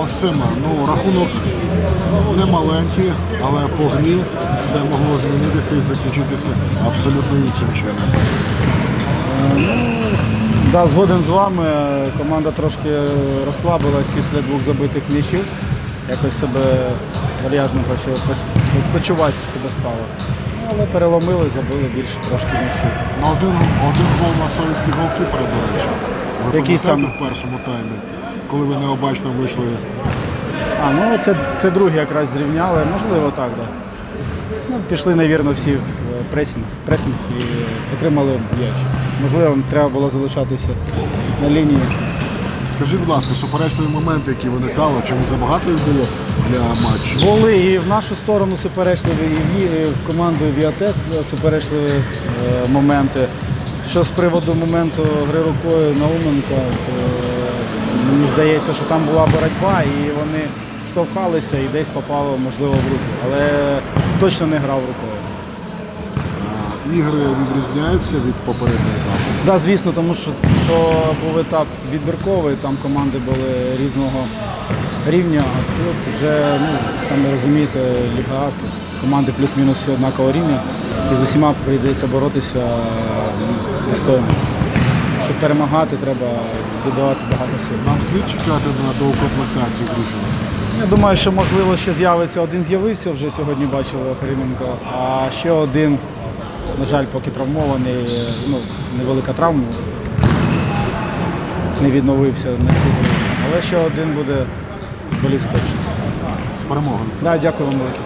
Максима, ну рахунок не маленький, але по грі все могло змінитися і закінчитися абсолютно іншим чином. Да, згоден з вами. Команда трошки розслабилась після двох забитих м'ячів. Якось себе вальяжно почу- почувати себе стало. Ну, Але переломили, забили більше трошки м'ячів. Один, один гол на совісті голкіпера, до речі. Ви Який саме? в першому таймі, коли ви необачно вийшли А, ну це, це другі якраз зрівняли, можливо, так, да. Ну, пішли, навірно, всі в е, пресінг, пресінг і отримали м'яч. Можливо, треба було залишатися на лінії. Скажіть, будь ласка, суперечливі моменти, які виникали, чи не забагато їх було для матчу? Були і в нашу сторону суперечливі, і в, команду Віатек суперечливі е, моменти. Що з приводу моменту гри рукою Науменка, то здається, що там була боротьба і вони штовхалися і десь попало, можливо, в руку. Але точно не грав рукою. Ігри відрізняються від попереднього етапу. Так, да, звісно, тому що то був етап відбірковий, там команди були різного рівня, а тут вже, ну, самі розумієте, Ліга команди плюс-мінус однакового рівня. І з усіма прийдеться боротися ну, достойно. Щоб перемагати, треба віддавати багато сил. Нам слід чекати на доукомплектацію Грифіна. Я думаю, що можливо ще з'явиться. Один з'явився вже сьогодні бачили Охрименко, а ще один, на жаль, поки травмований, ну, невелика травма. Не відновився на цю гру. Але ще один буде точно. З перемогою. Да, дякую вам велике.